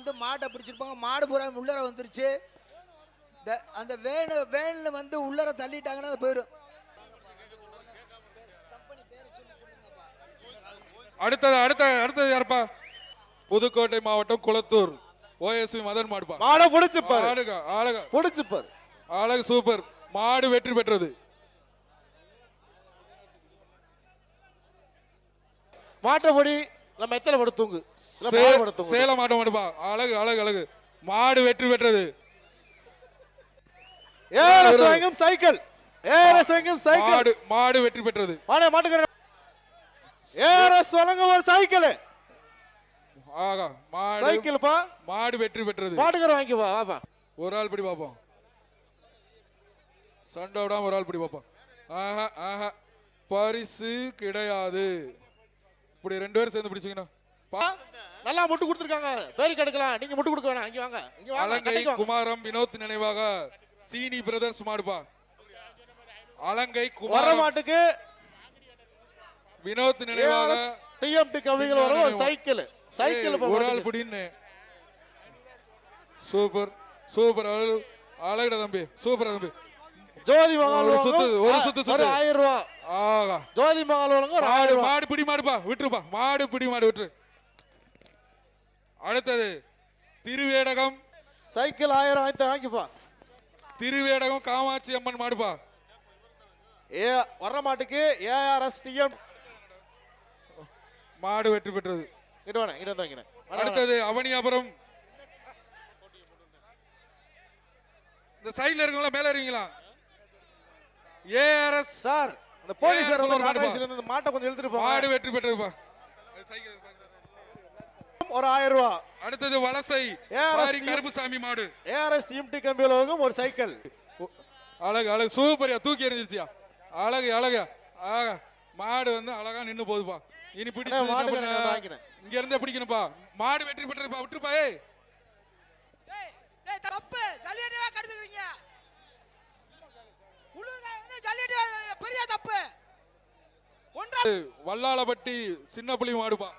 வந்து மாட்டை பிடிச்சிருப்பாங்க. மாடு பூரா உள்ளர வந்துருச்சு. அந்த வேனு வேனில் வந்து உள்ளர தள்ளிட்டாங்கன்னா அது போயிடும் அடுத்தது அடுத்த அடுத்தது யாருப்பா? புதுக்கோட்டை மாவட்டம் குளத்தூர். ஓஎஸ்வி மதன் மாடுப்பா. மாட புடிச்சு பாரு. ஆளுக ஆளுக புடிச்சு பாரு. அழகு சூப்பர். மாடு வெற்றி பெற்றது. மாட்டபடி நம்ம எத்தனை படு தூங்கு? இல்ல மாடு சேலம் மாட்ட மாடுப்பா அழகு அழகு அழகு. மாடு வெற்றி பெற்றது. ஏஆர்எஸ் வாங்கும் சைக்கிள். ஏஆர்எஸ் வாங்கும் சைக்கிள். மாடு மாடு வெற்றி பெற்றது. மாட மாட்டுக்கிற ஏஆர்எஸ் வழங்கும் ஒரு சைக்கிள். ஆகா மாடு சைக்கிள் பா. மாடு வெற்றி பெற்றது. மாட்டுக்கிற வாங்கி வா வாப்பா ஒரு ஆள் பிடி பார்ப்போம் சண்டை விடாம ஒரு ஆள் பிடி பார்ப்போம் ஆஹா ஆஹா. பரிசு கிடையாது. இப்படி ரெண்டு பேரும் சேர்ந்து பிடிச்சிங்கன்னா பா. நல்லா முட்டு கொடுத்துருக்காங்க. பேரு கெடுக்கலாம். நீங்க முட்டு கொடுக்க வேணாம். இங்க வாங்க. இங்க வாங்க. குமாரம் வினோத் நினைவாக சீனி பிரதர்ஸ் மாடுப்பா. அலங்கை வர குமாரம் மாட்டுக்கு வினோத் நினைவாக டிஎம்டி கவிகள் வரும் ஒரு சைக்கிள் சைக்கிள் ஒரு ஆள் பிடின்னு. சூப்பர். சூப்பர். அழகு அழகுடா தம்பி. சூப்பர் தம்பி. ஜோதி மகால் ஒரு சுத்து, ஒரு சுத்து. ஆயிரம் ரூபா. ஆகா ஜோதி மகால் வழங்கும் ஒரு மாடு ஆயிரம் மாடு பிடி மாடுப்பா விட்டுருப்பா. மாடு பிடி மாடு விட்டுரு. அடுத்தது திருவேடகம். சைக்கிள் ஆயிரம் வாங்கி வாங்கிப்பா. திருவேடகம் காமாட்சி அம்மன் மாடுப்பா. ஏ வர்ற மாட்டுக்கு ஏஆர்எஸ் டிஎம் மாடு வெற்றி பெற்றது. இட்டு வேணேன் இட்டு வந்து வாங்கினேன் அடுத்தது அவனியாபுரம். இந்த சைடுல இருக்கவங்களா மேல இருக்கீங்களா ஏஆர்எஸ் சார் அந்த போலீஸ் ஏன் சொல்ல வந்து? காட்டுவாசில இருந்து மாட்டை கொஞ்சம் இழுத்துட்டு மாடு போங்க வெற்றி அது சைக்கிள், சைக்கிள். ஒரு ஆயிரம் ரூபா. அடுத்தது வலசை. பாரி கருப்புசாமி மாடு. ஏஆர்எஸ் டிஎம்டி கம்பியில் ஒரு சைக்கிள். அழகு அழகு. சூப்பர்யா. தூக்கி எறிஞ்சிருச்சியா? அழகு அழகு. ஆகா மாடு வந்து அழகா நின்னு போகுதுப்பா. இனி பிடிச்சு. இங்க இருந்தே பிடிக்கணும்ப்பா. மாடு வெற்றி பெற்றதுப்பா விட்டுருப்பா ஏய். டேய், டேய், தப்பு. ஜல்லிக்கட்டுவே கெடுத்துக்கிறீங்க பெரிய தப்பு. ஒன்றா வல்லாளப்பட்டி சின்ன புலி மாடுப்பா.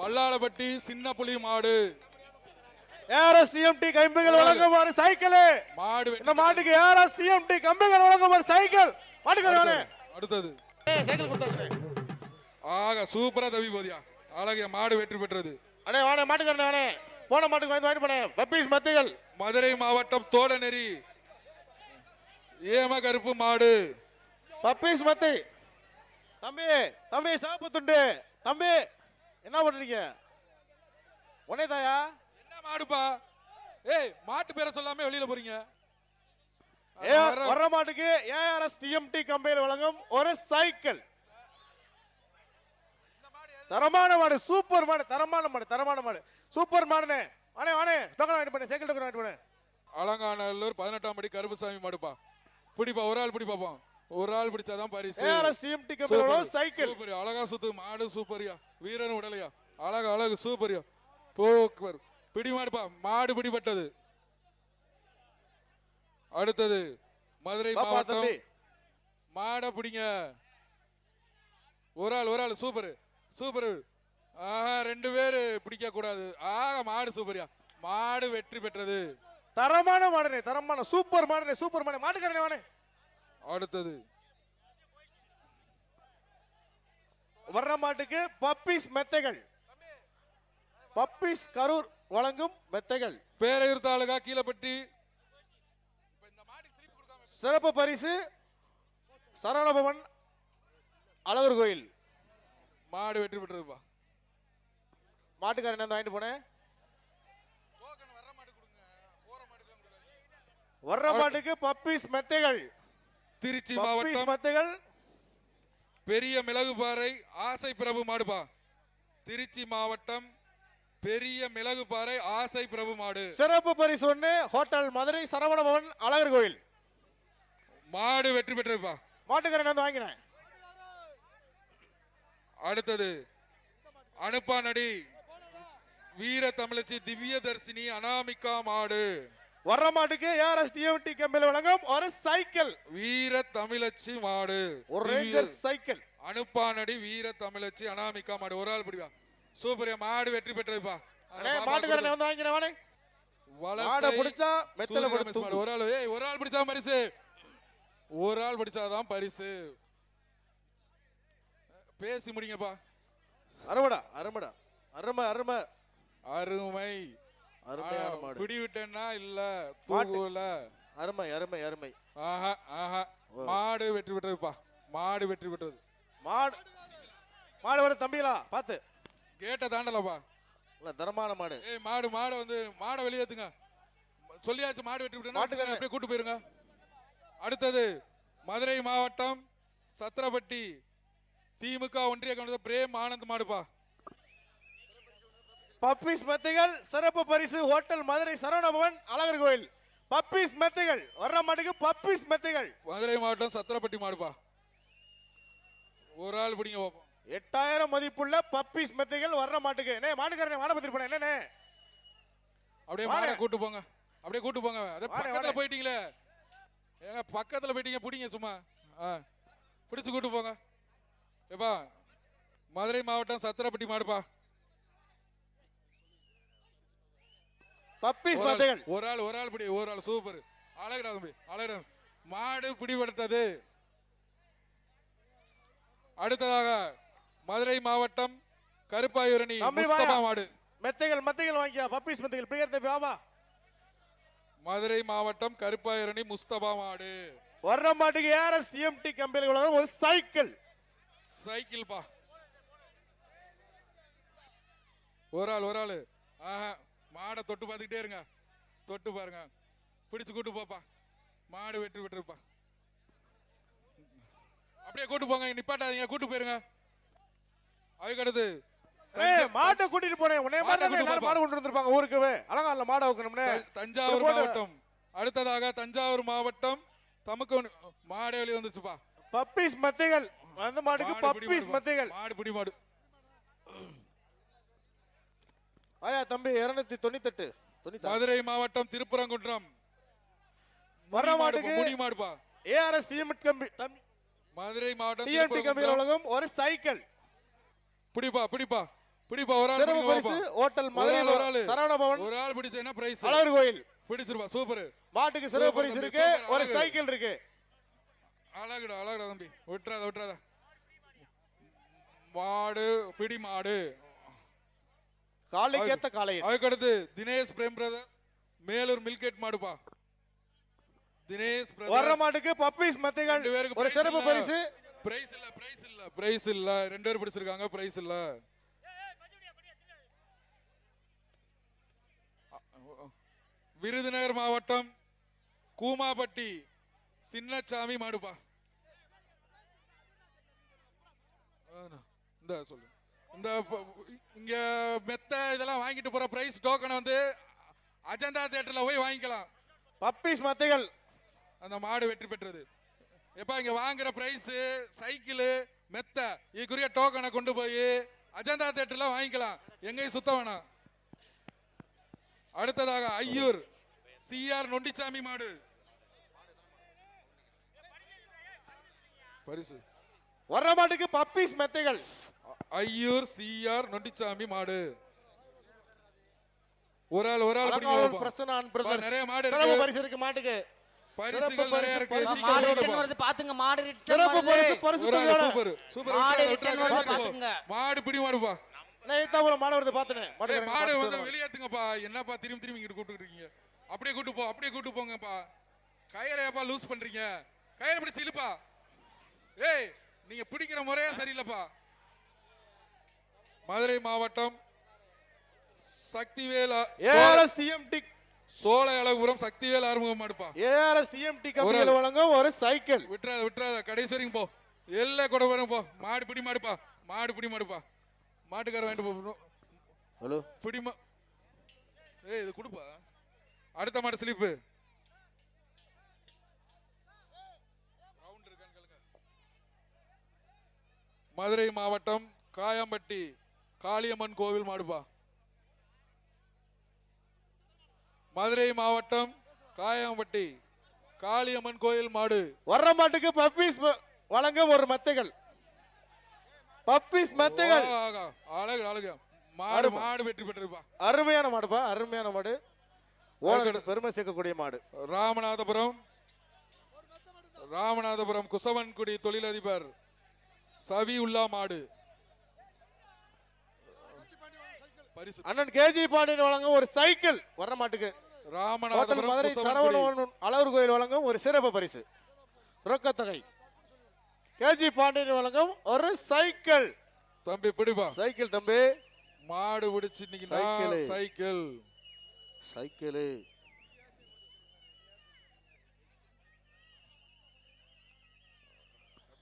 வல்லாளப்பட்டி சின்ன புலி மாடு. ஏஆர்எஸ் டிஎம்டி கம்பிகள் வழங்கும் ஒரு சைக்கிள். மாடு வெற்றி இந்த மாட்டுக்கு ஏஆர்எஸ் டிஎம்டி கம்பிகள் வழங்கும் ஒரு சைக்கிள். மாட்டுக்கு வேணே அடுத்தது சைக்கிள் கொடுத்தாச்சு ஆகா சூப்பரா தவி போதியா. அழகிய மாடு வெற்றி பெற்றது. அண்ணே வாணே மாட்டுக்கு வாணே போன மாட்டுக்கு வாங்கி வாங்கிட்டு போனேன் பப்பீஸ் மத்திகள். மதுரை மாவட்டம் தோடநெறி. ஏம கருப்பு மாடு. பப்பீஸ் மத்தி. தம்பி தம்பி சாப்பு துண்டு. தம்பி என்ன பண்றீங்க? உடனே தாயா? என்ன மாடுப்பா? ஏய் மாட்டு பேரை சொல்லாம வெளியில போறீங்க. வர்ற- மாட்டுக்கு ஏஆர்எஸ் டிஎம்டி கம்பெனியில் வழங்கும் ஒரு சைக்கிள். தரமான மாடு சூப்பர் மாடு தரமான மாடு தரமான மாடு. சூப்பர் மாடுனே. வாணே வாணே டோக்கன் வாங்கிட்டு போனேன் சைக்கிள் டோக்கன் வாங்கிட்டு போனேன் அலங்காநல்லூர் பதினெட்டாம் படி கருப்புசாமி மாடுப்பா. பிடிப்பா ஒரு ஆள் பிடி பாப்போம் ஒரு ஆள் பிடிச்சாதான் பரிசு. ARS TMT cycle. சூப்பர். அழகா சுத்து. மாடு சூப்பரியா. வீரன் உடலையா. அழகு அழகு சூப்பரியா. போக்குவர். பிடி மாடுப்பா மாடு பிடிபட்டது. அடுத்தது மதுரை மாவட்டம். மாடை பிடிங்க. ஒரு ஆள் ஒரு ஆள் சூப்பர். சூப்பர். ஆஹா ரெண்டு பேரு பிடிக்க கூடாது ஆக மாடு சூப்பரியா. மாடு வெற்றி பெற்றது. தரமான மாடுனே தரமான சூப்பர் மாடுனே சூப்பர் மாடு மாட்டுக்காரனே வாணே அடுத்தது. வர்ற மாட்டுக்கு பப்பீஸ் மெத்தைகள். பப்பீஸ் கரூர் வழங்கும் மெத்தைகள். பேரையூர் தாலுகா கீழப்பட்டி. சிறப்பு பரிசு சரவணபவன் அழகர் கோயில். மாடு வெற்றி பெற்றதுப்பா மாட்டுக்காரன் என்ன வாங்கிட்டு போனேன் வர்ற மாட்டுக்கு பப்பீஸ் மெத்தைகள். திருச்சி மாவட்டம் மெத்தைகள். பெரிய மிளகுபாறை ஆசை பிரபு மாடுப்பா திருச்சி மாவட்டம் பெரிய மிளகுபாறை ஆசை பிரபு மாடு. சிறப்பு பரிசு ஒன்று ஹோட்டல் மதுரை சரவணபவன் அழகர் கோயில் மாடு வெற்றி பெற்றதுப்பா மாட்டுக்காரன் வந்து வாங்கினேன். அடுத்தது அனுப்பானடி வீர தமிழச்சி திவ்ய தர்சினி அனாமிகா மாடு. வர்ற மாட்டுக்கு ஏஆர்எஸ் டிஎம்டி கம்பெனி வழங்கும் ஒரு சைக்கிள் வீர தமிழச்சி மாடு. ஒரு ரேஞ்சர் சைக்கிள் அனுப்பானடி வீர தமிழச்சி அனாமிகா மாடு. ஒரு ஆள் பிடிவா. சூப்பரியா மாடு வெற்றி பெற்றதுப்பா மாட்டுக்காரனே வந்து வலசை மாடை பிடிச்சா மெத்தல மாடு. ஒரு ஆள். ஏய் ஒரு ஆள் பிடிச்சா பரிசு. ஒரு ஆள் பிடிச்சாதான் பரிசு. பேசி முடிங்கப்பா. அருமடா அருமடா. அருமை அருமை. அருமை. அருமையான மாடு. பிடி விட்டேன்னா இல்ல. தூக்குல அருமை அருமை அருமை. ஆஹா ஆஹா. மாடு வெற்றி பெற்றதுப்பா. மாடு வெற்றி பெற்றது. மாடு மாடு வர தம்பிகளா பார்த்து. கேட்ட தாண்டலப்பா. இல்ல தரமான மாடு. ஏய் மாடு மாடு வந்து மாடை வெளியேத்துங்க சொல்லியாச்சு மாடு வெட்டி விட்டேன்னா மாட்டுக்காரன். அப்படியே கூட்டு போயிருங்க. அடுத்தது மதுரை மாவட்டம் சத்திரப்பட்டி திமுக ஒன்றிய கவுன்சிலர் பிரேம் ஆனந்த் மாடுப்பா. பப்பீஸ் மெத்தைகள் சிறப்பு பரிசு ஹோட்டல் மதுரை சரவணபவன் அழகர் கோயில். பப்பீஸ் மெத்தைகள் வர்ற மாட்டுக்கு பப்பீஸ் மெத்தைகள். மதுரை மாவட்டம் சத்திரப்பட்டி மாடுப்பா. ஒரு ஆள் பிடிங்க பார்ப்போம் எட்டாயிரம் மதிப்புள்ள பப்பீஸ் மெத்தைகள் வர்ற மாட்டுக்கு. நே மாட்டுக்காரனே மாட பத்திரி போனேன். என்னண்ணே அப்படியே. மாடை கூட்டு போங்க. அப்படியே கூட்டு போங்க. அதே பக்கத்துல. போயிட்டீங்களே. ஏங்க பக்கத்துல போயிட்டீங்க பிடிங்க சும்மா. ஆ பிடிச்சு கூட்டு போங்க. ஏப்பா மதுரை மாவட்டம் சத்திரப்பட்டி மாடுப்பா. பப்பீஸ் மெத்தைகள் ஒரு ஆள் ஒரு ஆள் பிடி ஒரு ஆள் சூப்பர் அழகுடா தம்பி அழகுடா. மாடு பிடிபட்டது அடுத்ததாக மதுரை மாவட்டம் கருப்பாயூரணி. மாடு. மெத்தைகள் மெத்தைகள் வாங்கியா பப்பீஸ் மெத்தைகள். பிரியர் தம்பி வாபா மதுரை மாவட்டம் கருப்பாயூரணி முஸ்தபா மாடு. வர்ற மாட்டுக்கு ஏஆர்எஸ் டிஎம்டி கம்பெனி ஒரு சைக்கிள். சைக்கிள் பா ஒரு ஆள் ஒரு ஆள். ஆஹா. மாடை தொட்டு பார்த்துக்கிட்டே இருங்க. தொட்டு பாருங்க. பிடிச்சு கூட்டு போப்பா. மாடு வெட்டி விட்டுருப்பா. அப்படியே கூட்டு போங்க. நிப்பாட்டாதீங்க. கூட்டு போயிருங்க. அதுக்கு அடுத்து ஏய் மாட்டை கூட்டிட்டு போனேன் உன்னை மாட்டை எல்லாரும். மாடு கொண்டு வந்திருப்பாங்க. ஊருக்குவே அழகா இல்ல மாடை வைக்கணும்னே. தஞ்சாவூர். மாவட்டம். அடுத்ததாக தஞ்சாவூர் மாவட்டம். தமக்கு மாடே வெளியே வந்துச்சுப்பா. பப்பீஸ் மெத்தைகள். அந்த மாட்டுக்கு பப்பீஸ். மெத்தைகள். மாடு பிடி மாடு. ஆயா தம்பி இருநூத்தி தொண்ணூத்தெட்டு. தொண்ணூத்தி மதுரை மாவட்டம் திருப்பரங்குன்றம். மாடுப்பா, மாட்டுக்கு ஏஆர்எஸ் டிஎம்டி கம்பி மதுரை மாவட்டம் டிஎம்டி. உலகம் ஒரு சைக்கிள். பிடிப்பா பிடிப்பா பிடிப்பா ஒரு ஆள் பரிசு. ஹோட்டல் மதுரை. சரவண பவன் ஒரு ஆள் பிடிச்சேன்னா பிரைஸ் அழகர் கோயில். பிடிச்சிருப்பா சூப்பர். மாட்டுக்கு சிறப்பு பரிசு இருக்கு ஒரு. சைக்கிள் இருக்கு. அழகுடா அழகுடா தம்பி. விட்டுறாத விட்டுறாத. மாடு பிடி மாடு. காலைக்கேத்த காலையில். அதுக்கடுத்து Dinesh Prem brothers Melur mill gate மாடுப்பா தினேஷ் வர்ற மாட்டுக்கு பப்பீஸ் மெத்தைகள் ஒரு சிறப்பு. பரிசு. பிரைஸ் இல்ல பிரைஸ் இல்ல பிரைஸ் இல்ல. ரெண்டு பேர் பிடிச்சிருக்காங்க பிரைஸ் இல்ல. விருதுநகர் மாவட்டம் கூமாப்பட்டி சின்னச்சாமி மாடுப்பா இந்த சொல்லு இந்த இங்க மெத்த இதெல்லாம் வாங்கிட்டு போற பிரைஸ் டோக்கனை வந்து அஜந்தா தியேட்டர்ல போய் வாங்கிக்கலாம். பப்பீஸ் மெத்தைகள். அந்த மாடு வெற்றி பெற்றது. எப்பா இங்க வாங்குற பிரைஸ் சைக்கிள் மெத்த இதுக்குரிய டோக்கனை கொண்டு போய் அஜந்தா தேட்டர்ல வாங்கிக்கலாம். எங்கேயும் சுத்த வேணாம். அடுத்ததாக ஐயூர் சிஆர் நொண்டிச்சாமி மாடு. பரிசு. வர்ற மாட்டுக்கு பப்பீஸ் மெத்தைகள். ஐயூர் சிஆர் நொண்டிச்சாமி மாடு. ஒரு ஆள் ஒரு ஆள் பிடிங்க அலங்காவல் பாப்போம். பிரசன்னான் பா, பிரதர்ஸ் நிறைய மாடு சிறப்பு பரிசு இருக்கு மாட்டுக்கு. பரிசுகள் பரிசு, நிறைய இருக்கு. மாடு கொண்டு ரிட்டர்ன் போ. வருது பாத்துங்க மாடு ரிட்டர்ன் சிறப்பு பரிசு வருது பரிசு ஒரு ஆள் தொகையோட. Super super. மாடு வருது மாடு போ. பாத்துங்க. மாடு பிடி மாடுப்பா நான் மாடு வருது மாட்டுக்காரங்க மாடு வந்து. வெளியேத்துங்கப்பா. என்னப்பா திரும்பி திரும்பி இங்கிட்டு கூப்பிட்டு இருக்கீங்க? அப்படியே கூட்டு போ அப்படியே கூட்டு போங்கப்பா. கயிறை ஏப்பா லூஸ் பண்றீங்க? கயிறை பிடிச்சு இழுப்பா. ஏய் நீங்க பிடிக்கிற முறையே சரியில்லைப்பா. மதுரை மாவட்டம் சக்திவேல் அ- ஏஆர்எஸ் டிஎம்டி சோழ அழகுபுரம் சக்திவேல் ஆறுமுகம் மாடுப்பா ஏஆர்எஸ் டிஎம்டி கம்பெனியில் வழங்கும் ஒரு சைக்கிள். விட்டுறாத விட்டுறாத. கடைசி வரைக்கும் போ. எல்லா கூட வரும் போ. மாடு பிடி மாடுப்பா. மாடு பிடி மாடுப்பா. மாட்டுக்கார வாங்கிட்டு போ. ஹலோ. பிடிமா ஏய் இது கொடுப்பா. அடுத்த மாடு ஸ்லிப்பு. மதுரை மாவட்டம் காயம்பட்டி காளியம்மன் கோவில் மாடுப்பா மதுரை மாவட்டம் காயம்பட்டி காளியம்மன் கோயில் மாடு. வர்ற மாட்டுக்கு பப்பீஸ் வழங்கும் ஒரு மெத்தைகள். பப்பீஸ் மெத்தைகள். அழகு அழகு. மாடு. மாடு வெற்றி பெற்றிருப்பா அருமையான மாடுப்பா அருமையான மாடு. ஓனருக்கு பெருமை சேர்க்கக்கூடிய மாடு. ராமநாதபுரம் ராமநாதபுரம் குசவன்குடி தொழிலதிபர் சவி உல்லா மாடு. பரிசு அண்ணன் கேஜி பாண்டியன் வழங்கும் ஒரு சைக்கிள். வர்ற மாட்டுக்கு ராமநாதபுரம் மதுரை சரவணன் அழகர் கோயில் வழங்கும் ஒரு சிறப்பு பரிசு. ரொக்கத்தொகை. கேஜி பாண்டியன் வழங்கும் ஒரு சைக்கிள். தம்பி பிடிப்பா. சைக்கிள் தம்பி. மாடு பிடிச்சு இன்னைக்கு சைக்கிளு. சைக்கிள். சைக்கிள்.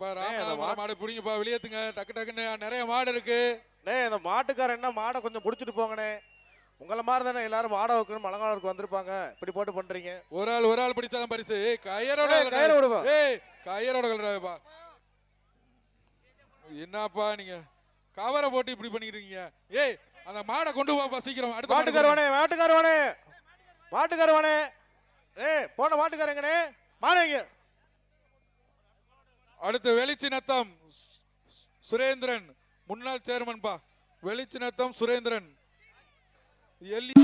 மாடு பிடிங்கப்பா. வெளியேத்துங்க. டக்கு டக்குன்னு. நிறைய மாடு இருக்கு. டே இந்த மாட்டுக்காரன் என்ன மாடை கொஞ்சம் பிடிச்சிட்டு போங்கண்ணே. உங்களை மாதிரி தானே எல்லாரும் மாடை வைக்கணும் மலங்காலருக்கு வந்திருப்பாங்க. இப்படி போட்டு பண்றீங்க. ஒரு ஆள் ஒரு ஆள் பிடிச்சாதான் பரிசு. ஏய் கயரோட ஏய், கயிறை விடுப்பா. ஏய் கயரோட கலடாப்பா என்னப்பா நீங்க? கவரை போட்டு இப்படி பண்ணிக்கிட்டு இருக்கீங்க ஏய் அந்த மாடை கொண்டு வாப்பா சீக்கிரம். அடுத்த மாடு கொண்டு வா. மாட்டுக்காரவானே மாட்டுக்காரவானே மாட்டுக்காரவானே ஏ போன மாட்டுக்காரங்கண்ணே மாடுங்க அடுத்து வெளிச்சினத்தம். சு- சுரேந்திரன். முன்னாள் சேர்மன்பா வெளிச்சினத்தம் சுரேந்திரன். எல்லி